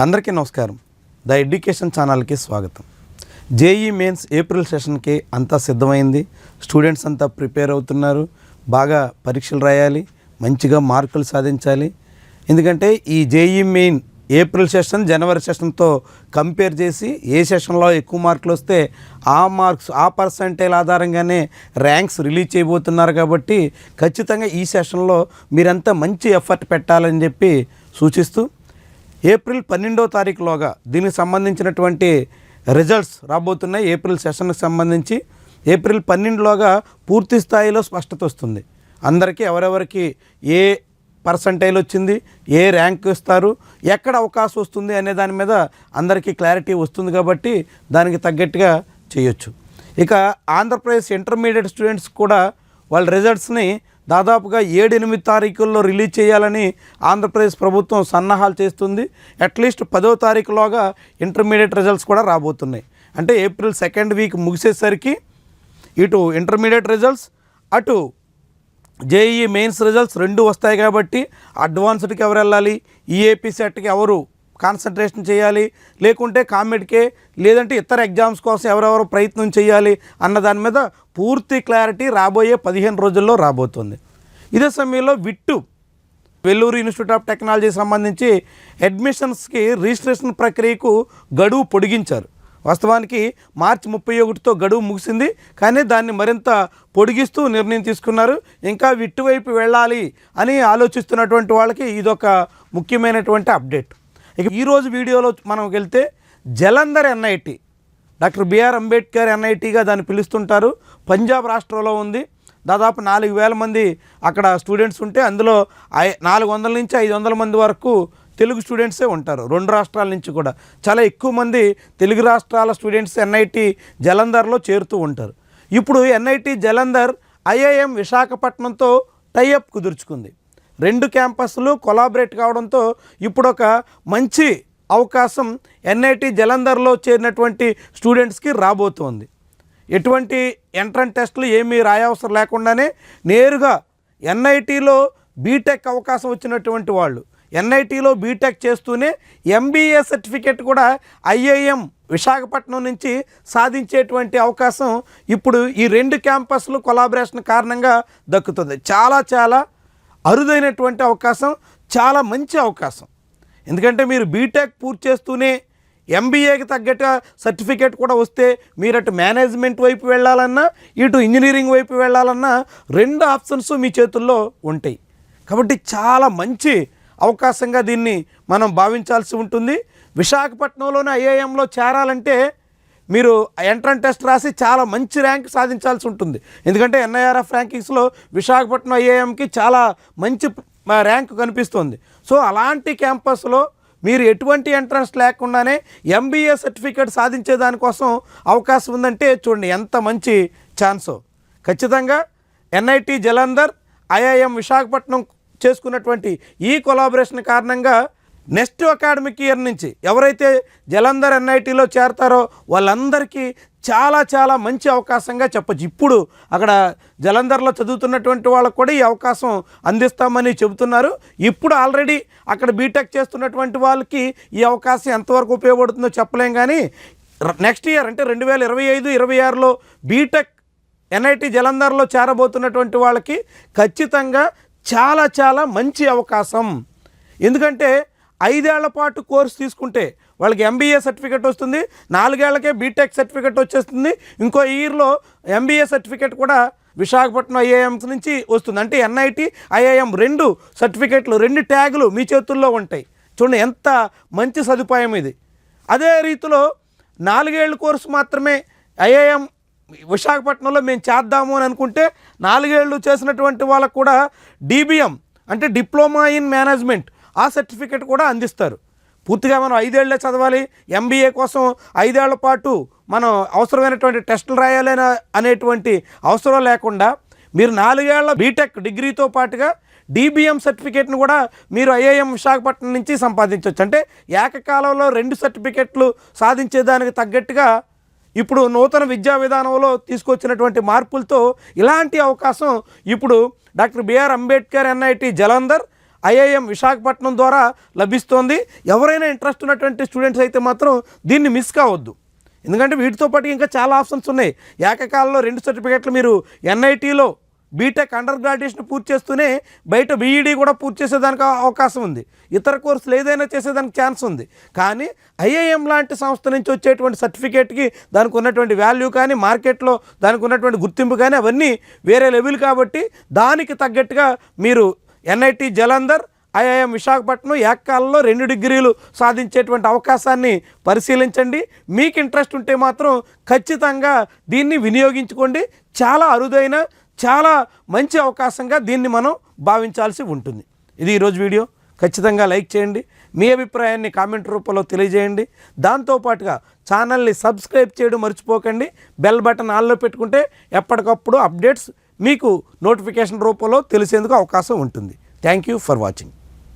అందరికీ నమస్కారం. The education ఛానల్కి స్వాగతం. జేఈ మెయిన్స్ ఏప్రిల్ సెషన్కి అంతా సిద్ధమైంది. స్టూడెంట్స్ అంతా ప్రిపేర్ అవుతున్నారు. బాగా పరీక్షలు రాయాలి. మంచిగా మార్కులు సాధించాలి. ఎందుకంటే ఈ జేఈ మెయిన్ ఏప్రిల్ సెషన్ జనవరి సెషన్తో కంపేర్ చేసి ఏ సెషన్లో ఎక్కువ మార్కులు వస్తే ఆ మార్క్స్ ఆ పర్సంటేజ్ ఆధారంగానే ర్యాంక్స్ రిలీజ్ చేయబోతున్నారు కాబట్టి ఖచ్చితంగా ఈ సెషన్లో మీరంతా మంచి ఎఫర్ట్ పెట్టాలని చెప్పి సూచిస్తూ ఏప్రిల్ పన్నెండో తారీఖులోగా దీనికి సంబంధించినటువంటి రిజల్ట్స్ రాబోతున్నాయి. ఏప్రిల్ సెషన్కి సంబంధించి ఏప్రిల్ పన్నెండులోగా పూర్తి స్థాయిలో స్పష్టత వస్తుంది. అందరికీ ఎవరెవరికి ఏ పర్సంటైల్ వచ్చింది ఏ ర్యాంక్ ఇస్తారు ఎక్కడ అవకాశం వస్తుంది అనే దాని మీద అందరికీ క్లారిటీ వస్తుంది కాబట్టి దానికి తగ్గట్టుగా చేయొచ్చు. ఇక ఆంధ్రప్రదేశ్ ఇంటర్మీడియట్ స్టూడెంట్స్ కూడా వాళ్ళ రిజల్ట్స్ని దాదాపుగా ఏడు ఎనిమిది తారీఖుల్లో రిలీజ్ చేయాలని ఆంధ్రప్రదేశ్ ప్రభుత్వం సన్నాహాలు చేస్తుంది. అట్లీస్ట్ పదో తారీఖులోగా ఇంటర్మీడియట్ రిజల్ట్స్ కూడా రాబోతున్నాయి. అంటే ఏప్రిల్ సెకండ్ వీక్ ముగిసేసరికి ఇటు ఇంటర్మీడియట్ రిజల్ట్స్ అటు జేఈఈ మెయిన్స్ రిజల్ట్స్ రెండు వస్తాయి కాబట్టి అడ్వాన్స్డ్కి ఎవరు వెళ్ళాలి? ఈఏపీ సెట్కి ఎవరు కాన్సన్ట్రేషన్ చేయాలి లేకుంటే కామెడ్కే లేదంటే ఇతర ఎగ్జామ్స్ కోసం ఎవరెవరు ప్రయత్నం చేయాలి అన్న దాని మీద పూర్తి క్లారిటీ రాబోయే పదిహేను రోజుల్లో రాబోతుంది. ఇదే సమయంలో VIT Vellore Institute of Technology సంబంధించి అడ్మిషన్స్కి రిజిస్ట్రేషన్ ప్రక్రియకు గడువు పొడిగించారు. వాస్తవానికి మార్చి ముప్పై ఒకటితో గడువు ముగిసింది కానీ దాన్ని మరింత పొడిగిస్తూ నిర్ణయం తీసుకున్నారు. ఇంకా విట్టు వైపు వెళ్ళాలి అని ఆలోచిస్తున్నటువంటి వాళ్ళకి ఇదొక ముఖ్యమైనటువంటి అప్డేట్. ఇక ఈరోజు వీడియోలో మనం వెళ్తే Jalandhar NIT doctor BR Ambedkar ఎన్ఐటిగా దాన్ని పిలుస్తుంటారు. పంజాబ్ రాష్ట్రంలో ఉంది. దాదాపు నాలుగు వేల మంది అక్కడ స్టూడెంట్స్ ఉంటే అందులో ఐ నాలుగు వందల నుంచి ఐదు వందల మంది వరకు తెలుగు స్టూడెంట్సే ఉంటారు. రెండు రాష్ట్రాల నుంచి కూడా. చాలా ఎక్కువ మంది తెలుగు రాష్ట్రాల స్టూడెంట్స్ ఎన్ఐటి జలంధర్లో చేరుతూ ఉంటారు. ఇప్పుడు ఎన్ఐటి జలంధర్ ఐఐఎం విశాఖపట్నంతో టైఅప్ కుదుర్చుకుంది. రెండు క్యాంపస్లు కొలాబరేట్ కావడంతో ఇప్పుడు ఒక మంచి అవకాశం ఎన్ఐటి జలంధర్లో చేరినటువంటి స్టూడెంట్స్కి రాబోతోంది. ఎటువంటి ఎంట్రన్ టెస్టులు ఏమీ రాయవసరం లేకుండానే నేరుగా ఎన్ఐటీలో బీటెక్ అవకాశం వచ్చినటువంటి వాళ్ళు ఎన్ఐటీలో బీటెక్ చేస్తూనే ఎంబీఏ సర్టిఫికేట్ కూడా ఐఐఎం విశాఖపట్నం నుంచి సాధించేటువంటి అవకాశం ఇప్పుడు ఈ రెండు క్యాంపస్లు కొలాబరేషన్ కారణంగా దక్కుతుంది. చాలా చాలా అరుదైనటువంటి అవకాశం చాలా మంచి అవకాశం. ఎందుకంటే మీరు బీటెక్ పూర్తి చేస్తూనే ఎంబీఏకి తగ్గట్టు సర్టిఫికేట్ కూడా వస్తే మీరు అటు మేనేజ్మెంట్ వైపు వెళ్ళాలన్నా ఇటు ఇంజనీరింగ్ వైపు వెళ్ళాలన్నా రెండు ఆప్షన్స్ మీ చేతుల్లో ఉంటాయి. కాబట్టి చాలా మంచి అవకాశంగా దీన్ని మనం భావించాల్సి ఉంటుంది. విశాఖపట్నంలోని ఐఐఎంలో చేరాలంటే మీరు ఎంట్రన్ టెస్ట్ రాసి చాలా మంచి ర్యాంక్ సాధించాల్సి ఉంటుంది. ఎందుకంటే ఎన్ఐఆర్ఎఫ్ ర్యాంకింగ్స్లో విశాఖపట్నం ఐఐఎంకి చాలా మంచి ర్యాంక్ కనిపిస్తుంది. సో అలాంటి క్యాంపస్లో మీరు ఎటువంటి ఎంట్రన్స్ లేకుండానే ఎంబీఏ సర్టిఫికేట్ సాధించే దానికోసం అవకాశం ఉందంటే చూడండి ఎంత మంచి ఛాన్సో. ఖచ్చితంగా ఎన్ఐటి జలంధర్ ఐఐఎం విశాఖపట్నం చేసుకున్నటువంటి ఈ కొలాబరేషన్ కారణంగా నెక్స్ట్ అకాడమిక్ ఇయర్ నుంచి ఎవరైతే జలంధర్ ఎన్ఐటీలో చేరతారో వాళ్ళందరికీ చాలా చాలా మంచి అవకాశంగా చెప్పచ్చు. ఇప్పుడు అక్కడ జలంధర్లో చదువుతున్నటువంటి వాళ్ళకు కూడా ఈ అవకాశం అందిస్తామని చెబుతున్నారు. ఇప్పుడు ఆల్రెడీ అక్కడ బీటెక్ చేస్తున్నటువంటి వాళ్ళకి ఈ అవకాశం ఎంతవరకు ఉపయోగపడుతుందో చెప్పలేం కానీ నెక్స్ట్ ఇయర్ అంటే రెండు వేల ఇరవై ఐదు ఇరవై ఆరులో బీటెక్ ఎన్ఐటి జలంధర్లో చేరబోతున్నటువంటి వాళ్ళకి ఖచ్చితంగా చాలా చాలా మంచి అవకాశం. ఎందుకంటే ఐదేళ్ళ పాటు కోర్స్ తీసుకుంటే వాళ్ళకి ఎంబీఏ సర్టిఫికేట్ వస్తుంది నాలుగేళ్ళకే బీటెక్ సర్టిఫికేట్ వచ్చేస్తుంది ఇంకో ఇయర్లో ఎంబీఏ సర్టిఫికేట్ కూడా విశాఖపట్నం ఐఏఎంస్ నుంచి వస్తుంది. అంటే ఎన్ఐటి ఐఐఎం రెండు సర్టిఫికేట్లు రెండు ట్యాగులు మీ చేతుల్లో ఉంటాయి. చూడండి ఎంత మంచి సదుపాయం ఇది. అదే రీతిలో నాలుగేళ్ళ కోర్సు మాత్రమే ఐఐఎం విశాఖపట్నంలో మేము చేద్దాము అని అనుకుంటే నాలుగేళ్ళు చేసినటువంటి వాళ్ళకు కూడా డీబీఎం అంటే డిప్లొమా ఇన్ మేనేజ్మెంట్ ఆ సర్టిఫికేట్ కూడా అందిస్తారు. పూర్తిగా మనం ఐదేళ్ళే చదవాలి. ఎంబీఏ కోసం ఐదేళ్ళ పాటు మనం అవసరమైనటువంటి టెస్టులు రాయాలని అనేటువంటి అవసరం లేకుండా మీరు నాలుగేళ్ళ బీటెక్ డిగ్రీతో పాటుగా డీబీఎం సర్టిఫికేట్ను కూడా మీరు ఐఏఎం విశాఖపట్నం నుంచి సంపాదించవచ్చు అంటే ఏకకాలంలో రెండు సర్టిఫికెట్లు సాధించేదానికి తగ్గట్టుగా ఇప్పుడు నూతన విద్యా విధానంలో తీసుకొచ్చినటువంటి మార్పులతో ఇలాంటి అవకాశం ఇప్పుడు doctor BR Ambedkar NIT Jalandhar IIM Visakhapatnam ద్వారా లభిస్తోంది. ఎవరైనా ఇంట్రెస్ట్ ఉన్నటువంటి స్టూడెంట్స్ అయితే మాత్రం దీన్ని మిస్ కావద్దు. ఎందుకంటే వీటితో పాటు ఇంకా చాలా ఆప్షన్స్ ఉన్నాయి. ఏకకాలంలో రెండు సర్టిఫికెట్లు మీరు ఎన్ఐటీలో బీటెక్ అండర్ గ్రాడ్యుయేషన్ పూర్తి చేస్తూనే బయట బీఈడీ కూడా పూర్తి చేసేదానికి అవకాశం ఉంది. ఇతర కోర్సులు ఏదైనా చేసేదానికి ఛాన్స్ ఉంది. కానీ ఐఐఎం లాంటి సంస్థ నుంచి వచ్చేటువంటి సర్టిఫికేట్కి దానికి ఉన్నటువంటి వాల్యూ కానీ మార్కెట్లో దానికి ఉన్నటువంటి గుర్తింపు కానీ అవన్నీ వేరే లెవెల్ కాబట్టి దానికి తగ్గట్టుగా మీరు ఎన్ఐటి జలంధర్ ఐఐఎం విశాఖపట్నం ఏకకాలంలో రెండు డిగ్రీలు సాధించేటువంటి అవకాశాన్ని పరిశీలించండి. మీకు ఇంట్రెస్ట్ ఉంటే మాత్రం ఖచ్చితంగా దీన్ని వినియోగించుకోండి. చాలా అరుదైన చాలా మంచి అవకాశంగా దీన్ని మనం భావించాల్సి ఉంటుంది. ఇది ఈరోజు వీడియో. ఖచ్చితంగా లైక్ చేయండి. మీ అభిప్రాయాన్ని కామెంట్ రూపంలో తెలియజేయండి. దాంతోపాటుగా ఛానల్ని సబ్స్క్రైబ్ చేయడం మర్చిపోకండి. బెల్ బటన్ ఆల్లో పెట్టుకుంటే ఎప్పటికప్పుడు అప్డేట్స్ మీకు నోటిఫికేషన్ రూపంలో తెలిసేందుకు అవకాశం ఉంటుంది. Thank you for watching